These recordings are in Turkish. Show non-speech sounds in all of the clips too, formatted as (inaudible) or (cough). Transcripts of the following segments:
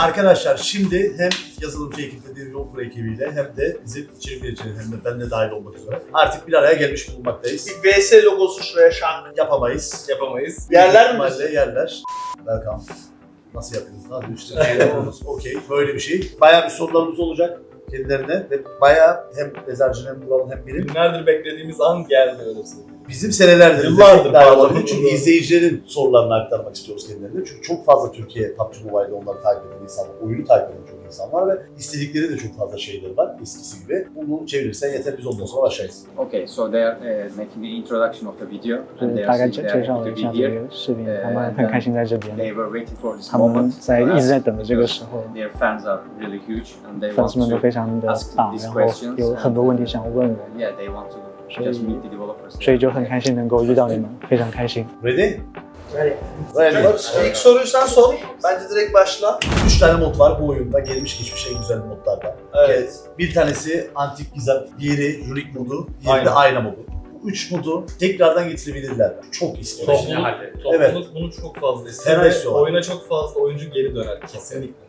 Arkadaşlar şimdi hem yazılımcı ekiple Developer ekibiyle hem de bizim içerik üreticileri hem de ben de dahil olmak üzere artık bir araya gelmiş bulunmaktayız. Bir VS logosu şuraya şank Yapamayız. yapamayız. Yerler mi? İhtimalle yerler. Welcome. Nasıl yapıyoruz? Nasıl işte (laughs) yapıyoruz? Okey. Böyle bir şey. Bayağı bir sorularımız olacak kendilerine ve bayağı hem Ezercin hem Vural hem benim Günlerdir beklediğimiz an geldi öyle söyleyeyim. bizim senelerdir Yıllardır olabilir. Çünkü izleyicilerin sorularını aktarmak istiyoruz kendilerine. Çünkü çok fazla Türkiye PUBG Mobile'de onları takip eden insan var. Oyunu takip eden çok insan var ve istedikleri de çok fazla şeyleri var eskisi gibi. Bunu çevirirsen yeter biz ondan sonra başlayız. Okay, so they are uh, making the introduction of the video, 就 and 是 they 大 are 概 saying 介 they 介 are 绍 happy 了 to 一 be 下这 here. 个视频，呃他们很开心在这 They 边， were waiting for this 他们 moment. 在 for 一直在 us 等着这个 because 时候， Their fans are really huge, and they 粉 want 丝们都 to. 非常的 ask 大， these 然后 questions 有很多问题想问我， Yeah, they want to 所 just 以 meet the developers. 所以就很开心能够遇到你们，非常开心。 Ready? Ready. Ready. Barış, ilk soruyu sen sor. Bence direkt başla. Üç tane mod var bu oyunda. Gelmiş geçmiş en güzel modlardan. Evet. Bir tanesi antik gizem, diğeri unique modu, diğeri Aynen. de ayna modu. Bu üç modu tekrardan getirebilirler. Çok istiyorum. Topluluk, topluluk Evet. bunu çok fazla istiyor Fena ve istiyorlar. oyuna çok fazla oyuncu geri döner kesinlikle.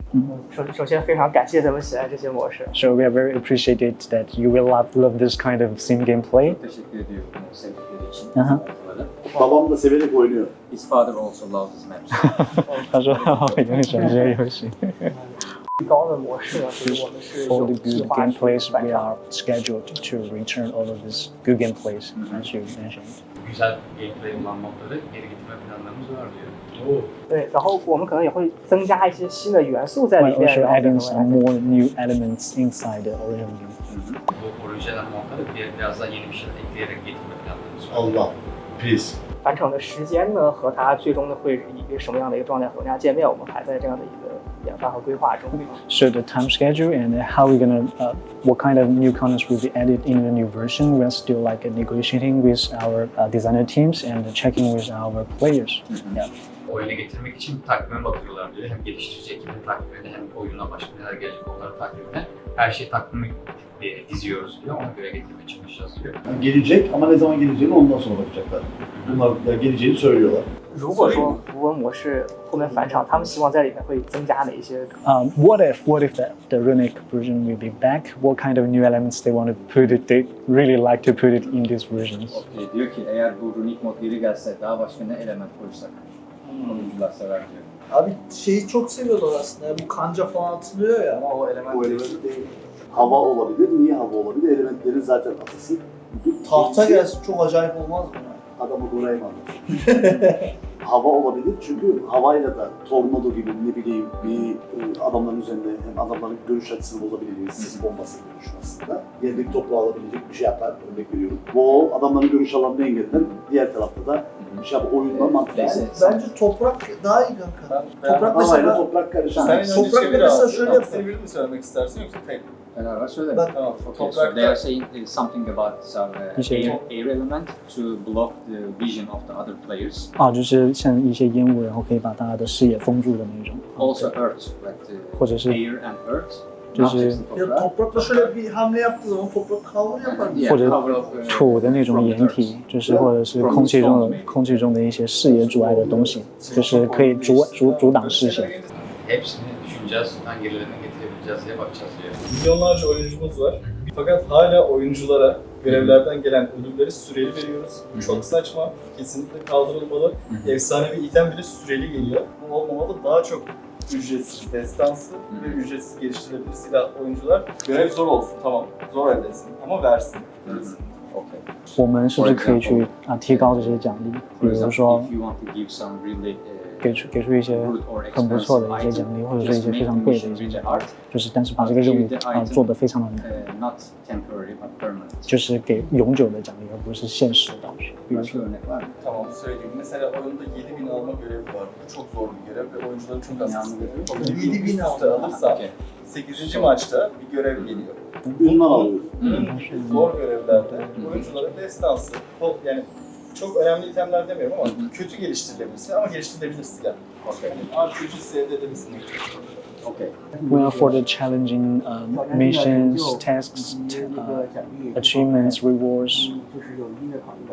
首首先非常感谢他们喜爱这些模式。 So we are very appreciated that you will love, love this kind of sim gameplay. Teşekkür ediyorum bunu sevdikleri için. Aha. Babam da severek oynuyor. His father also loves this match. 他说也很喜欢这些游戏。最高的模式呢，就是我们是 For 有 the 计 good 划去 gameplays, 完 we 成 are scheduled to return all of these good gameplays as you mentioned. güzel gameplay olan modları geri getirme planlarımız var diyor. 对，然后我们可能也会增加一些新的元素在 While 里面， also 然后 adding 变 some 成未来 more new elements inside the original game. Bu orijinal modları bir, biraz daha yeni bir şeyler ekleyerek getirme planlarımız var. Allah. Please. 完成的时间呢和它最终的会是一个什么样的一个状态和大家见面，我们还在这样的一个研发和规划中。 So the time schedule and how we're gonna, uh, what kind of new contents will be added in the new version, we're still like negotiating with our uh, designer teams and checking with our players. Yeah. Oyuna getirmek için takvime bakıyorlar diyor. Hem geliştirici ekibin takvimine hem oyuna başka neler gelecek onların takvimine. Her şeyi takvime e, diziyoruz diyor. Ona göre getirmeye çalışacağız diyor. Gelecek ama ne zaman geleceğini ondan sonra bakacaklar. Bunlar ya geleceğini söylüyorlar. 如果说符文模式后面返场，他们希望在里面会增加哪一些 Um, what if, what if the, the runic version will be back? What kind of new elements they want to put it? They really like to put it in these versions. Okay, diyor ki eğer bu runic mod geri gelse daha başka ne element koysak oyuncular sever diyor. Abi şeyi çok seviyorlar aslında. ya, Bu kanca falan atılıyor ya. Ama o element Bu element değil. Hava olabilir. Niye hava olabilir? Elementlerin zaten asısı. Tahta gelsin çok acayip olmaz mı? Adamı Doraemon. (laughs) hava olabilir çünkü havayla da tornado gibi ne bileyim bir e, adamların üzerinde hem adamların görüş açısını bozabilir, sis bombası aslında. Yerdeki toprağı alabilecek bir şey yapar, örnek veriyorum. Bu adamların görüş alanını engeller. Diğer tarafta da bir şey yapar, oyunla mantıklı. Neyse. Bence toprak daha iyi kanka. Toprak Havayla mesela toprak karışan. Sen Toprak mesela şöyle yapıyor. Sivri mi söylemek istersin yoksa tek? Beraber söylerim. Bak, Tamam. Okay, so they are Toprakta saying uh, something about some uh, Bir şey- air, air element to block the vision of the other players. 啊，就是像一些烟雾，然后可以把大家的视野封住的那种。 Also earth, like the 或者是 air and earth. Just, not just the Ya toprak. toprakla şöyle bir hamle yaptığı zaman toprak cover yapar. Yeah, 或者 cover of, uh, 土的那种 from 掩 the 体，就是或者是空气中的空气中的一些视野阻碍的东西，就是可以阻阻阻挡视线。 Hepsini düşüneceğiz, hangilerini getirebileceğiz diye bakacağız diyor. Milyonlarca oyuncumuz var. Fakat hala oyunculara görevlerden gelen ödülleri süreli veriyoruz. Bu çok saçma. Kesinlikle kaldırılmalı. Efsanevi item bile süreli geliyor. Bu olmamalı. Daha çok ücretsiz, destansı ve ücretsiz geliştirilebilir silah oyuncular. Görev zor olsun tamam. Zor elde etsin ama versin. Okay. 我们是不是可以去啊提高这些奖励？比 For 如 example, 说 if you want to give some really 给 uh, 出给出一些 good or 很不错的 expensive 一些 item, 奖励，或者是一 just 些非 make 常 the 贵的 mission 一些 really 奖励， hard, 就是但是把这个任务啊做得非常的难， uh, not temporary but permanent. 就是给永久的奖励，而不是现实的。比如 Başka 说 örnek var mı? Tamam söyleyeyim. Mesela oyunda 7000 alma görevi var. Bu çok zor bir görev ve oyuncuların çok az Yani kısmı. görevi. 7000 alırsa Okay. 8. maçta bir görev geliyor. Ünvan alıyor. Zor görevlerde oyunculara destansı. O- Yani çok önemli itemler demiyorum ama Hı hı. kötü geliştirilebilirsin ama geliştirilebilir silah. Okay. Yani RPG elde edebilirsin. Okay. Well, for the challenging uh, missions, tasks, uh, achievements, rewards,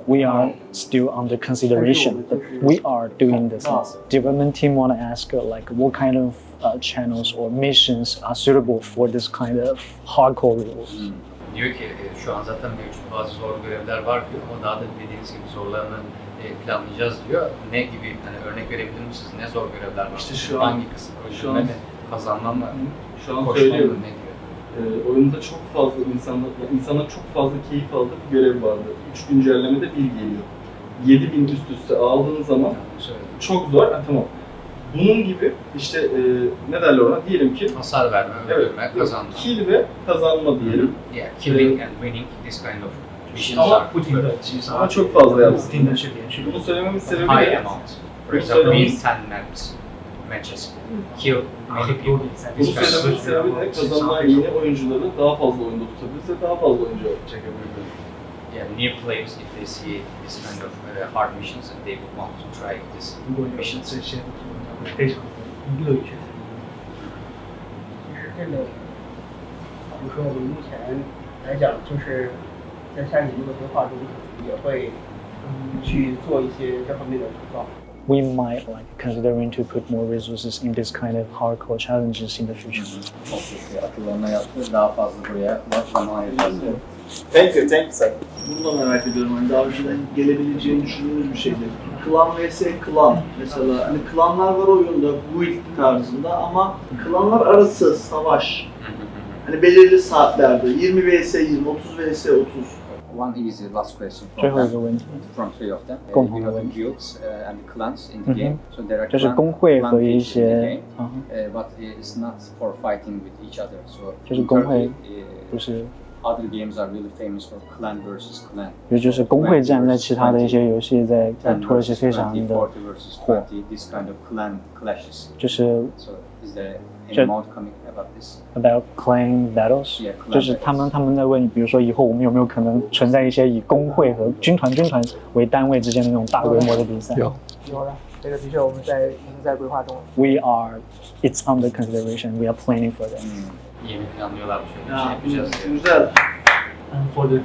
we are still under consideration. But we are doing this. Development team want to ask uh, like what kind of uh, channels or missions are suitable for this kind of hardcore rules. Diyor ki e, şu an zaten mevcut bazı zor görevler var diyor ama daha da dediğiniz gibi zorlarını e, planlayacağız diyor. Ne gibi hani örnek verebilir misiniz? Ne zor görevler var? İşte şu an- Hangi kısım? şu an- mi? Kazanma mı? Şu an söylüyorum. Ne diyor? Ee, oyunda çok fazla insanlar, yani insanlar çok fazla keyif aldığı bir görev vardı. 3 güncellemede bir geliyor. 7000 üst üste aldığın zaman söyle. çok zor. Ha, tamam. Bunun gibi işte e, ne derler ona? Diyelim ki hasar verme, evet, kazanma. Kill ve kazanma diyelim. Yeah, killing e, and winning this kind of machines ama, are. Putin'de. Evet, ama çok fazla yaptı. Putin'de şey yani. Bunu söylememin sebebi ne? High amount. For example, mean ten matches. Kill many people. Bunu söylememin sebebi ne? Kazanma yeni oyuncuları daha fazla oyunda tutabilirse daha fazla oyuncu çekebilirler. yeah, new players if they see this kind of uh, hard missions and they would want to try this missions. 这些的话，会非常的乐于去参与。其实这个，比如说我们目前来讲，就是在下一年度的规划中，也会嗯去做一些这方面的投放。 We might like considering to put more resources in this kind of hardcore challenges in the future. Thank you, thank you sir. Bunu da merak ediyorum. Hani daha önceden gelebileceğini düşündüğünüz bir şeydi. Klan vs. klan mesela. Hani klanlar var oyunda guild tarzında ama klanlar arası savaş. Hani belirli saatlerde 20 vs 20, 30 vs 30. One easy last question from, them, from three of them. Uh, you know the guilds uh, and the clans in the game. So there are clan, clan in the game, uh, but it's not for fighting with each other. So in other games are really famous for clan versus clan. 也就是工会战在其他的一些游戏在在 10土耳其 versus 非常 20, 的， 40 versus 20, this kind of clan clashes. 就是 So is there any 这 amount coming about this? about clan battles， Yeah, clan 就是他们 battles. 他们在问，比如说以后我们有没有可能存在一些以工会和军团军团为单位之间的那种大规模的比赛？有的，这个的确我们在已经在规划中了。 We are, it's under consideration. We are planning for that. Yeni planlıyorlar bu şöyle bir şey Ya, yapacağız diye. güzel. And for the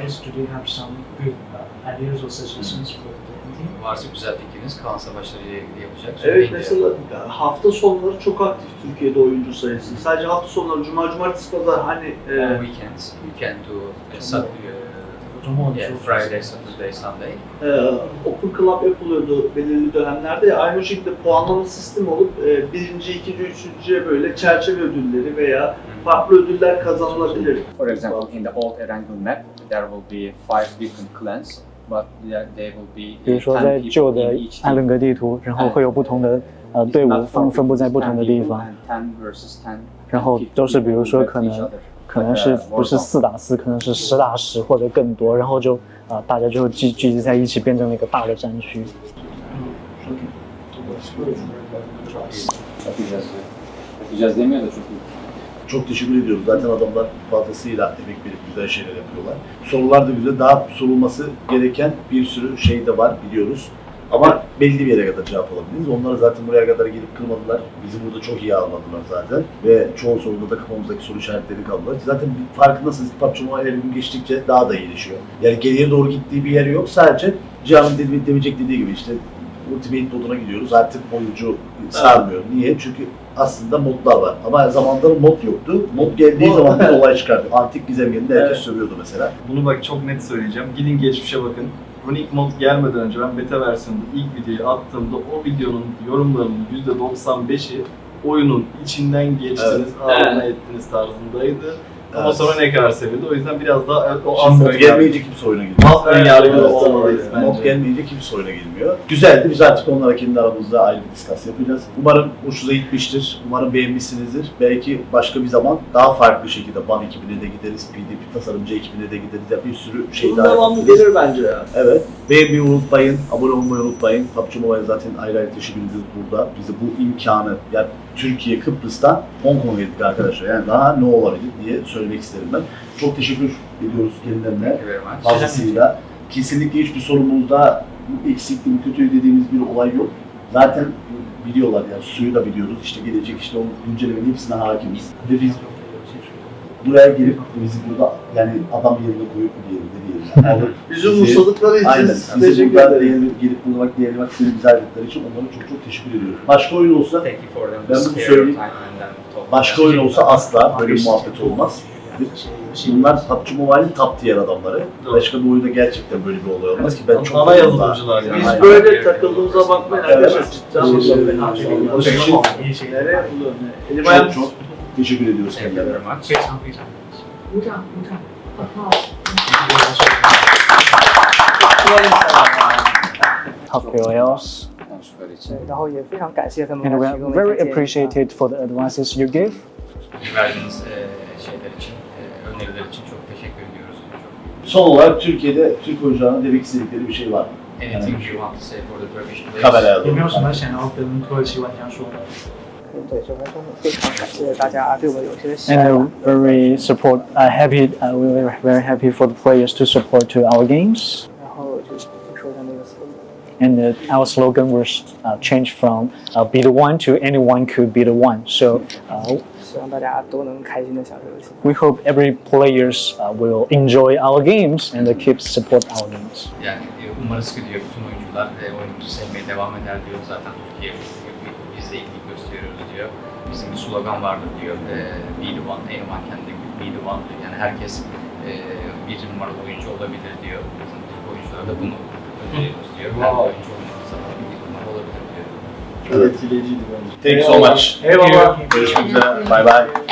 guys, do you have some good uh, ideas or suggestions for the team? Varsa güzel fikriniz, kalan savaşları ile ilgili yapacak. Evet Söyleyin diye. mesela hafta sonları çok aktif Türkiye'de oyuncu sayısı. Sadece hafta sonları, cuma, cumartesi, pazar hani On e, weekends, you can do a Sat- cuma uh, yeah, Friday, Saturday, Sunday. e, open club yapılıyordu belirli dönemlerde. Aynı şekilde puanlama sistemi olup e, birinci, ikinci, üçüncüye böyle çerçeve ödülleri veya farklı ödüller kazanılabilir. For example, in the old Erangel map, there will be five different clans, but there they will be 比如 uh, 说 10在 people 旧的 in each 艾 team. 伦格地图，然后会有不同的呃 It's 队伍 not 分 for 分布在不 10同的地 people 方， and 10 versus 10, 然后 and 都是比如说 50可 people 能 versus each other. 可能是不是四打四，可能是十打十或者更多，然后就啊、大家就会聚聚集在一起，变成了一个大的战区。 Bakacağız. Bakacağız demiyor da çok iyi. Çok teşekkür ediyoruz. Zaten adamlar fazlasıyla emek verip güzel şeyler yapıyorlar. Sorular da güzel. Daha sorulması gereken bir sürü şey de var biliyoruz. Ama belli bir yere kadar cevap alabiliriz. Onlar zaten buraya kadar gelip kırmadılar. Bizi burada çok iyi ağırladılar zaten. Ve çoğu soruda da kafamızdaki soru işaretleri kaldılar. Zaten bir farkındasınız. PUBG Mobile her gün geçtikçe daha da iyileşiyor. Yani geriye doğru gittiği bir yer yok. Sadece Cihan'ın dedi- demeyecek dediği gibi işte Ultimate moduna gidiyoruz. Artık oyuncu sarmıyor. Niye? Çünkü aslında modlar var. Ama zamanında mod yoktu. Mod geldiği Mod- zaman bir (laughs) olay çıkardı. Antik gizemgeninde herkes Evet. sövüyordu mesela. Bunu bak çok net söyleyeceğim. Gidin geçmişe bakın. Runic mod gelmeden önce ben beta versiyonunda ilk videoyu attığımda o videonun yorumlarının %95'i oyunun içinden geçtiniz, ağzına ettiniz tarzındaydı. Ama Evet. sonra ne kadar sevildi. O yüzden biraz daha evet, o Şimdi az mod ön gelmeyince kimse oyuna girmiyor. Az ön yargılı Evet, olmalıyız evet. bence. Mod gelmeyince kimse oyuna girmiyor. Güzeldi. Biz artık onlara kendi aramızda ayrı bir diskas yapacağız. Umarım hoşunuza gitmiştir. Umarım beğenmişsinizdir. Belki başka bir zaman daha farklı şekilde BAN ekibine de gideriz. PDP tasarımcı ekibine de gideriz. Ya bir sürü şey Bunun daha devamı yapabiliriz. gelir bence ya. Evet. Beğenmeyi unutmayın. Abone olmayı unutmayın. PUBG Mobile zaten ayrı ayrı teşekkür ediyoruz burada. Bize bu imkanı, yani Türkiye, Kıbrıs'tan Hong Kong'a gittik arkadaşlar. Yani daha ne olabilir diye söylemek isterim ben. Çok teşekkür ediyoruz kendilerine. Fazlasıyla. Kesinlikle hiçbir sorumuzda eksikliği, kötü dediğimiz bir olay yok. Zaten biliyorlar yani suyu da biliyoruz. İşte gelecek işte o güncellemenin hepsine hakimiz. Ve biz buraya gelip bizi burada yani adam yerine koyup diyelim ne diyelim. Yani alıp Bizi bizi- umursadıkları için Aynen. Bizi teşekkür buradan ederim. değerli, gelip burada bak değerli bak seni bize ayırdıkları için onlara çok çok teşekkür ediyorum. Başka oyun olsa Thank you for them. Ben bunu söyleyeyim. Başka oyun olsa asla böyle bir muhabbet olmaz. Bunlar PUBG Mobile'in top tier adamları. Başka bir oyunda gerçekten böyle bir olay olmaz ki ben çok Ana yazılımcılar yani. Biz Aynen. böyle takıldığımıza bakmayın Evet. arkadaşlar. Ciddi anlamda şeyler yapılıyor. Elim ayağım Çok çok teşekkür ediyoruz Thank you very kendilerine. much. 非常非常鼓掌鼓掌，好不好？ top KOLs. konuşmaları için. 对，然后也非常感谢他们 And we 来 are 提供的 very 一些建议啊 appreciated for the advices you give. Verdiğiniz e, şeyler için, e, öneriler için çok teşekkür ediyoruz. Çok- Son olarak Türkiye'de Türk oyuncularına demek istedikleri bir şey var mı? Anything you want to say for the Turkish players? Kameraya 有没有 doğru. 什么想要跟土耳其玩家说的？ 对，就还真的非常感谢大家对我们有些喜 And 爱 uh, 吧。 very support, uh, happy, uh, we were very happy for the players to support to our games. 然后就就说一下那个 slogan。 And uh, our slogan was uh, changed from uh, be the one to anyone could be the one. So uh, 希望大家都能开心的享受游戏。 we hope every players uh, will enjoy our games and uh, keep support our games. Yani e, umarız ki diyor bütün oyuncular e, oyunumuzu sevmeye devam eder diyor. Zaten Türkiye biz de ilgi gösteriyoruz diyor. Bizim bir slogan vardır diyor. E, be the one, anyone can be the one diyor. Yani herkes e, bir numaralı oyuncu olabilir diyor. Bizim Türk oyunculara da bunu öneriyoruz diyor. Her oyuncu oynadığı zaman bir numara olabilir diyor. Etkileyiciydi bence. Thank you so much. Eyvallah. Görüşmek üzere. Bye bye.